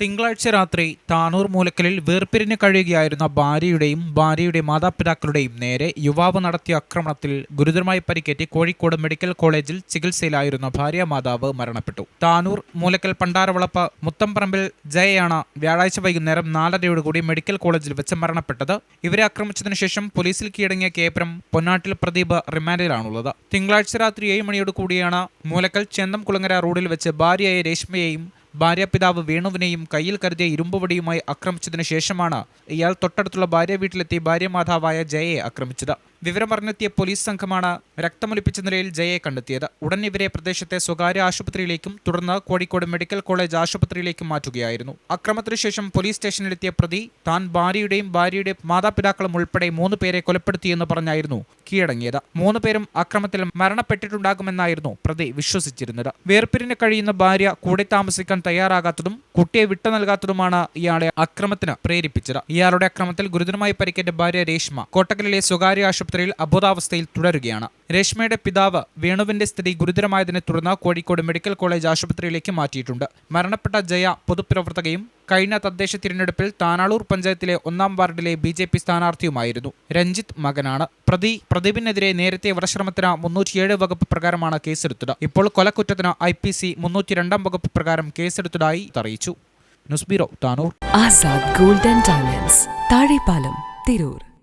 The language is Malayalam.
തിങ്കളാഴ്ച രാത്രി താനൂർ മൂലക്കലിൽ വേർപിരിഞ്ഞ് കഴിയുകയായിരുന്ന ഭാര്യയുടെയും ഭാര്യയുടെ മാതാപിതാക്കളുടെയും നേരെ യുവാവ് നടത്തിയ ആക്രമണത്തിൽ ഗുരുതരമായി പരിക്കേറ്റ് കോഴിക്കോട് മെഡിക്കൽ കോളേജിൽ ചികിത്സയിലായിരുന്ന ഭാര്യ മാതാവ് മരണപ്പെട്ടു. താനൂർ മൂലക്കൽ പണ്ടാരവളപ്പ് മുത്തംപറമ്പിൽ ജയയാണ് വ്യാഴാഴ്ച വൈകുന്നേരം നാലരയോടുകൂടി മെഡിക്കൽ കോളേജിൽ വെച്ച് മരണപ്പെട്ടത്. ഇവരെ ആക്രമിച്ചതിനു ശേഷം പോലീസിൽ കീഴടങ്ങിയ കേപ്രം പൊന്നാട്ടിൽ പ്രദീപ് റിമാൻഡിലാണുള്ളത്. തിങ്കളാഴ്ച രാത്രി ഏഴ് മണിയോട് കൂടിയാണ് മൂലക്കൽ ചെന്തം കുളങ്ങര റോഡിൽ വെച്ച് ഭാര്യയായ രേഷ്മയെയും ഭാര്യാപിതാവ് വേണുവിനെയും കയ്യിൽ കരുതിയ ഇരുമ്പുവടിയുമായി ആക്രമിച്ചതിനു ശേഷമാണ് ഇയാൾ തൊട്ടടുത്തുള്ള ഭാര്യ വീട്ടിലെത്തി ഭാര്യ മാതാവായ ജയയെ ആക്രമിച്ചത്. വിവരമറിഞ്ഞെത്തിയ പോലീസ് സംഘമാണ് രക്തമൊലിപ്പിച്ച നിലയിൽ ജയയെ കണ്ടെത്തിയത്. ഉടൻ ഇവരെ പ്രദേശത്തെ സ്വകാര്യ ആശുപത്രിയിലേക്കും തുടർന്ന് കോഴിക്കോട് മെഡിക്കൽ കോളേജ് ആശുപത്രിയിലേക്കും മാറ്റുകയായിരുന്നു. അക്രമത്തിനു ശേഷം പോലീസ് സ്റ്റേഷനിലെത്തിയ പ്രതി താൻ ഭാര്യയുടെയും ഭാര്യയുടെ മാതാപിതാക്കളും ഉൾപ്പെടെ മൂന്ന് പേരെ കൊലപ്പെടുത്തിയെന്ന് പറഞ്ഞായിരുന്നു കീഴടങ്ങിയത്. മൂന്ന് പേരും അക്രമത്തിൽ മരണപ്പെട്ടിട്ടുണ്ടാകുമെന്നായിരുന്നു പ്രതി വിശ്വസിച്ചിരുന്നത്. വേർപിരിന് കഴിയുന്ന ഭാര്യ കൂടെ താമസിക്കാൻ തയ്യാറാകാത്തതും കുട്ടിയെ വിട്ടു നൽകാത്തതുമാണ് ഇയാളെ അക്രമത്തിന് പ്രേരിപ്പിച്ചത്. ഇയാളുടെ അക്രമത്തിൽ ഗുരുതരമായി പരിക്കേറ്റ ഭാര്യ രേഷ്മ കോട്ടക്കലിലെ സ്വകാര്യ ആശുപത്രിയിൽ അബോധാവസ്ഥയിൽ തുടരുകയാണ്. രേഷ്മയുടെ പിതാവ് വേണുവിന്റെ സ്ഥിതി ഗുരുതരമായതിനെ തുടർന്ന് കോഴിക്കോട് മെഡിക്കൽ കോളേജ് ആശുപത്രിയിലേക്ക് മാറ്റിയിട്ടുണ്ട്. മരണപ്പെട്ട ജയ പൊതുപ്രവർത്തകയും കഴിഞ്ഞ തദ്ദേശ തിരഞ്ഞെടുപ്പിൽ താനാളൂർ പഞ്ചായത്തിലെ ഒന്നാം വാർഡിലെ ബി ജെ പി സ്ഥാനാർത്ഥിയുമായിരുന്നു. രഞ്ജിത്ത് മകനാണ്. പ്രതി പ്രദീപിനെതിരെ നേരത്തെ വധശ്രമത്തിന് മുന്നൂറ്റിയേഴ് വകുപ്പ് പ്രകാരമാണ് കേസെടുത്തത്. ഇപ്പോൾ കൊലക്കുറ്റത്തിന് ഐ പി സി മുന്നൂറ്റി രണ്ടാം വകുപ്പ് പ്രകാരം കേസെടുത്തതായി അറിയിച്ചു. News bureau Tanur. Azad golden Thazhepalam Tirur.